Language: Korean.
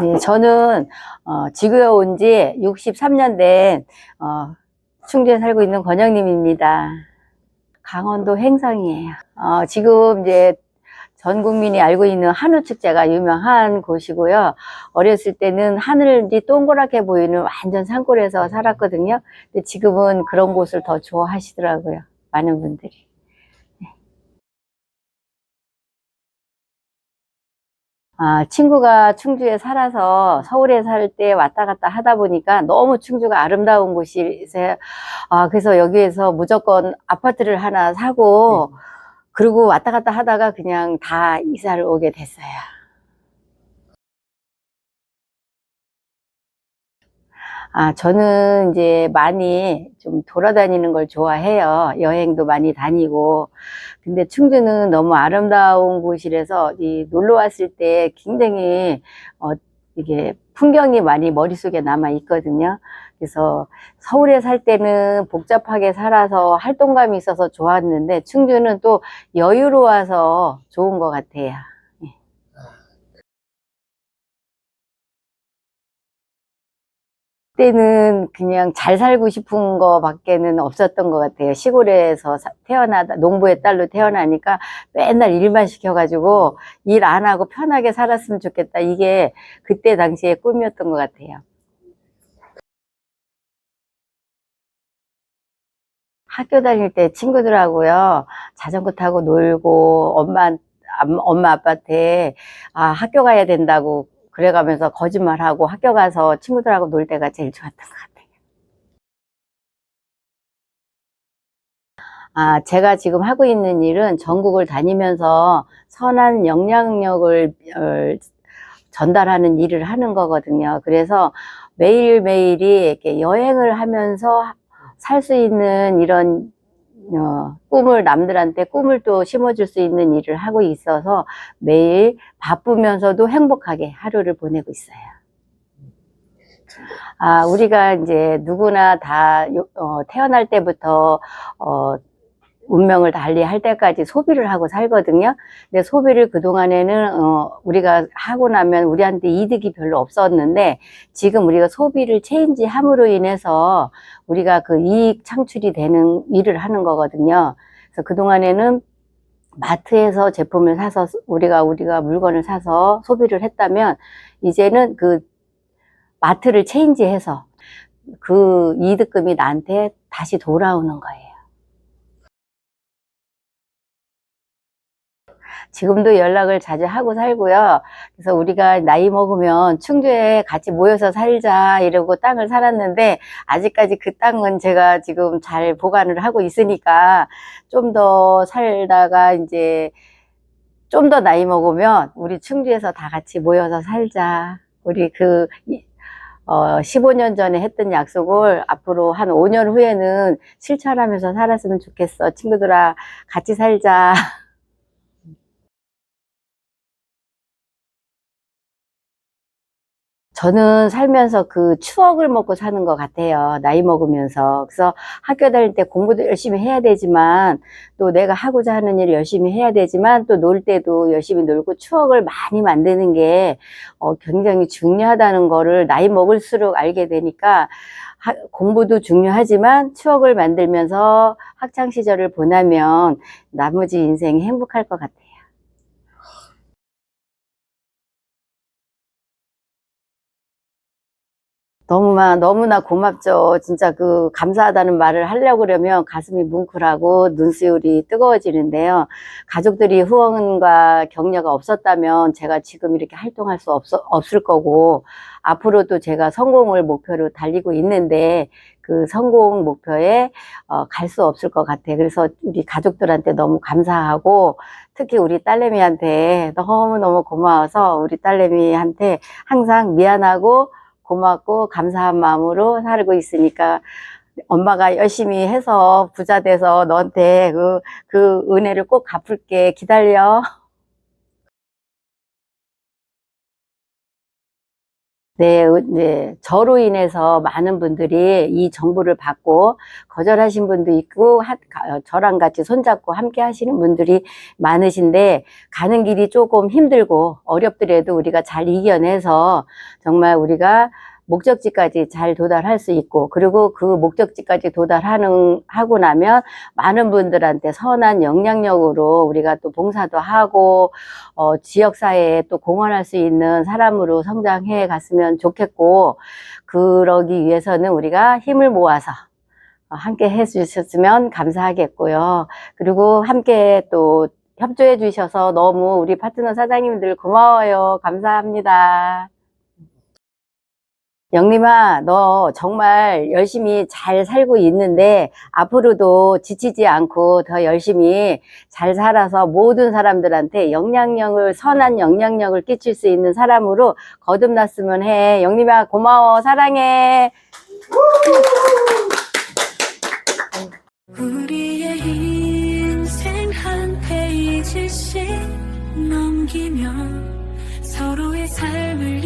네, 저는 어, 지구에 온 지 63년 된 어, 충주에 살고 있는 권영님입니다. 강원도 횡성이에요. 어, 지금 이제 전 국민이 알고 있는 한우 축제가 유명한 곳이고요. 어렸을 때는 하늘이 동그랗게 보이는 완전 산골에서 살았거든요. 근데 지금은 그런 곳을 더 좋아하시더라고요. 많은 분들이. 아, 친구가 충주에 살아서 서울에 살 때 왔다 갔다 하다 보니까 너무 충주가 아름다운 곳이세요. 아, 그래서 여기에서 무조건 아파트를 하나 사고, 그리고 왔다 갔다 하다가 그냥 다 이사를 오게 됐어요. 아, 저는 이제 많이 좀 돌아다니는 걸 좋아해요. 여행도 많이 다니고. 근데 충주는 너무 아름다운 곳이라서 이 놀러 왔을 때 굉장히 어 이게 풍경이 많이 머릿속에 남아 있거든요. 그래서 서울에 살 때는 복잡하게 살아서 활동감이 있어서 좋았는데 충주는 또 여유로워서 좋은 것 같아요. 때는 그냥 잘 살고 싶은 거 밖에는 없었던 것 같아요. 시골에서 사- 태어나다, 농부의 딸로 태어나니까 맨날 일만 시켜가지고 일 안 하고 편하게 살았으면 좋겠다. 이게 그때 당시의 꿈이었던 것 같아요. 학교 다닐 때 친구들하고요, 자전거 타고 놀고, 엄마, 암- 엄마 아빠한테, 아, 학교 가야 된다고 그래가면서 거짓말하고 학교 가서 친구들하고 놀 때가 제일 좋았던 것 같아요. 아, 제가 지금 하고 있는 일은 전국을 다니면서 선한 영향력을 어, 전달하는 일을 하는 거거든요. 그래서 매일매일이 이렇게 여행을 하면서 살 수 있는 이런 어, 꿈을 남들한테 꿈을 또 심어줄 수 있는 일을 하고 있어서 매일 바쁘면서도 행복하게 하루를 보내고 있어요. 아, 우리가 이제 누구나 다 요- 어, 태어날 때부터 어, 운명을 달리할 때까지 소비를 하고 살거든요. 근데 소비를 그동안에는 어, 우리가 하고 나면 우리한테 이득이 별로 없었는데 지금 우리가 소비를 체인지 함으로 인해서 우리가 그 이익 창출이 되는 일을 하는 거거든요. 그래서 그동안에는 마트에서 제품을 사서 우리가 우리가 물건을 사서 소비를 했다면 이제는 그 마트를 체인지해서 그 이득금이 나한테 다시 돌아오는 거예요. 지금도 연락을 자주 하고 살고요. 그래서 우리가 나이 먹으면 충주에 같이 모여서 살자 이러고 땅을 살았는데 아직까지 그 땅은 제가 지금 잘 보관을 하고 있으니까 좀 더 살다가 이제 좀 더 나이 먹으면 우리 충주에서 다 같이 모여서 살자. 우리 그 이- 어, 15년 전에 했던 약속을 앞으로 한 5년 후에는 실천하면서 살았으면 좋겠어. 친구들아, 같이 살자. 저는 살면서 그 추억을 먹고 사는 것 같아요. 나이 먹으면서. 그래서 학교 다닐 때 공부도 열심히 해야 되지만, 또 내가 하고자 하는 일을 열심히 해야 되지만, 또 놀 때도 열심히 놀고 추억을 많이 만드는 게 어, 굉장히 중요하다는 거를 나이 먹을수록 알게 되니까, 하- 공부도 중요하지만 추억을 만들면서 학창 시절을 보내면 나머지 인생이 행복할 것 같아요. 너무나, 너무나 고맙죠. 진짜 그 감사하다는 말을 하려고 그러면 가슴이 뭉클하고 눈시울이 뜨거워지는데요. 가족들이 후원과 격려가 없었다면 제가 지금 이렇게 활동할 수 없, 없을 거고, 앞으로도 제가 성공을 목표로 달리고 있는데, 그 성공 목표에 어, 갈 수 없을 것 같아요. 그래서 우리 가족들한테 너무 감사하고, 특히 우리 딸내미한테 너무너무 고마워서 우리 딸내미한테 항상 미안하고 고맙고 감사한 마음으로 살고 있으니까 엄마가 열심히 해서 부자 돼서 너한테 그, 그 은혜를 꼭 갚을게. 기다려. 네, 어, 네, 저로 인해서 많은 분들이 이 정보를 받고 거절하신 분도 있고 하- 가- 어, 저랑 같이 손잡고 함께 하시는 분들이 많으신데 가는 길이 조금 힘들고 어렵더라도 우리가 잘 이겨내서 정말 우리가 목적지까지 잘 도달할 수 있고 그리고 그 목적지까지 도달하는 하고 나면 많은 분들한테 선한 영향력으로 우리가 또 봉사도 하고 어, 지역 사회에 또 공헌할 수 있는 사람으로 성장해 갔으면 좋겠고 그러기 위해서는 우리가 힘을 모아서 어, 함께 해 주셨으면 감사하겠고요. 그리고 함께 또 협조해 주셔서 너무 우리 파트너 사장님들 고마워요. 감사합니다. 영림아, 너 정말 열심히 잘 살고 있는데 앞으로도 지치지 않고 더 열심히 잘 살아서 모든 사람들한테 영향력을, 선한 영향력을 끼칠 수 있는 사람으로 거듭났으면 해. 영림아, 고마워. 사랑해. 우리의 인생 한 페이지씩 넘기며 서로의 삶을